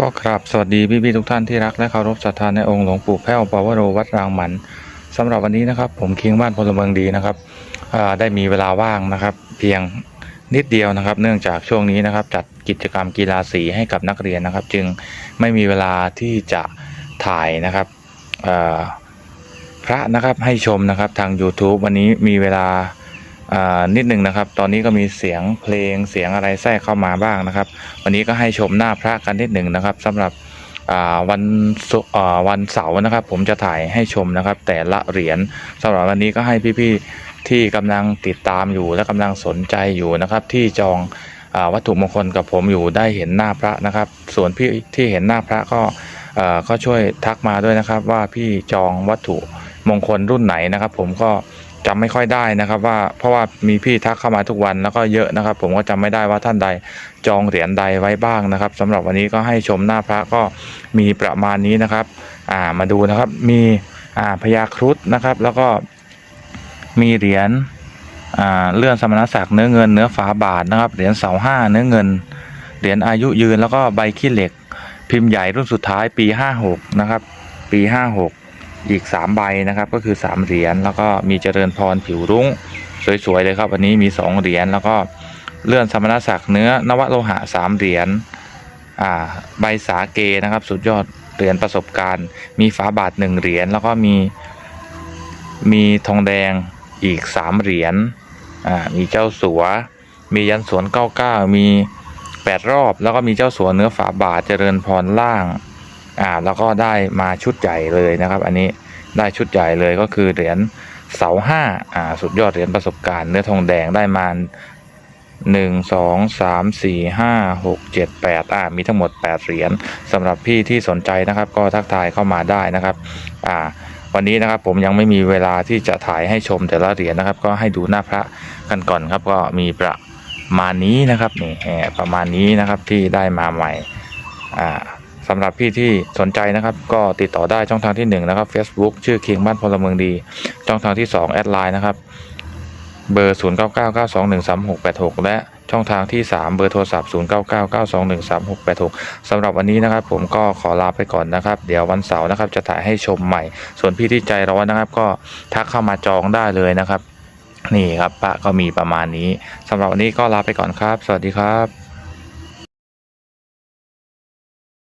ก็ครับสวัสดีพี่พี่ๆทุกท่านที่รักและเคารพศรัทธาในองค์หลวงปู่แพ้วปวโรวัดรางหมันสำหรับวันนี้นะครับ ผมคิงบ้านพลเมืองดีนะครับได้มีเวลาว่างนะครับ เพียงนิดเดียวนะครับ เนื่องจากช่วงนี้นะครับ จัดกิจกรรมกีฬาสีให้กับนักเรียนนะครับ จึงไม่มีเวลาที่จะถ่ายนะครับพระนะครับให้ชมนะครับทาง YouTube วันนี้มีเวลา นิดหนึ่งนะครับ ตอนนี้ก็มีเสียงเพลงเสียงอะไรแทรกเข้ามาบ้างนะครับ วันนี้ก็ให้ชมหน้าพระกันนิดหนึ่งนะครับสำหรับวันวันเสาร์นะครับ ผมจะถ่ายให้ชมนะครับ แต่ละเหรียญสำหรับวันนี้ก็ให้พี่ๆที่กำลังติดตามอยู่และกำลังสนใจอยู่นะครับ ที่จองอวัตถุมงคลกับผมอยู่ได้เห็นหน้าพระนะครับ ส่วนพี่ที่เห็นหน้าพระก็ก็ช่วยทักมาด้วยนะครับ ว่าพี่จองวัตถุมงคลรุ่นไหนนะครับ ผมก็ จำไม่ค่อยได้นะครับว่าเพราะว่ามีพี่ทักเข้ามาทุกวันแล้วก็เยอะนะครับ ผมก็จำไม่ได้ว่าท่านใดจองเหรียญใดไว้บ้างนะครับสำหรับวันนี้ก็ให้ชมหน้าพระก็มีประมาณนี้นะครับอ่ามาดูนะครับมีอ่าพญาครุฑนะครับ แล้วก็มีเหรียญอ่าเลื่อนสมณศักดิ์เนื้อเงินเนื้อฝาบาทนะครับเหรียญเสาห้าเนื้อเงินเหรียญอายุยืนแล้วก็ใบขี้เหล็ก พิมพ์ใหญ่รุ่นสุดท้ายปี 56 นะครับ ปี 56 อีก 3 ใบนะครับ ก็คือ 3 เหรียญแล้วก็มีเจริญพรผิวรุ้ง สวยๆเลยครับวันนี้มี 2 เหรียญแล้วก็เลื่อนสมณศักดิ์เนื้อนวโลหะ 3 เหรียญอ่าใบสาเกนะครับ สุดยอดเหรียญประสบการณ์ มีฝาบาท 1 เหรียญแล้วก็มีมีทองแดงอีก 3 เหรียญอ่ามีเจ้าสัว มียันสวน 99 มี 8 รอบ แล้วก็มีเจ้าสัวเนื้อฝาบาทเจริญพรล่าง อ่าแล้วก็ได้มาชุดใหญ่เลยนะครับ อันนี้ได้ชุดใหญ่เลยก็คือเหรียญเสาห้าอ่าสุดยอดเหรียญประสบการณ์เนื้อทองแดงได้มาหนึ่งสองสามสี่ห้าหกเจ็ดแปดอ่ามีทั้งหมดแปดเหรียญสำหรับพี่ที่สนใจนะครับ ก็ทักทายเข้ามาได้นะครับอ่าวันนี้นะครับผมยังไม่มีเวลาที่จะถ่ายให้ชมแต่ละเหรียญนะครับ ก็ให้ดูหน้าพระกันก่อนครับ ก็มีประมาณนี้นะครับนี่แหมประมาณนี้นะครับที่ได้มาใหม่ สำหรับพี่ที่สนใจนะครับ ก็ติดต่อได้ช่องทางที่1นะครับ Facebook ชื่อคิงบ้านพลเมืองดี ช่องทางที่2แอดไลน์นะครับ เบอร์ 0999213686 และช่องทางที่ 3 เบอร์โทรศัพท์ 0999213686 สำหรับวันนี้นะครับ ผมก็ขอลาไปก่อนนะครับ เดี๋ยววันเสาร์นะครับ จะถ่ายให้ชมใหม่ ส่วนพี่ที่ใจร้อนนะครับ ก็ทักเข้ามาจองได้เลยนะครับ นี่ครับปะก็มีประมาณนี้สำหรับวันนี้ก็ลาไปก่อนครับ สวัสดีครับ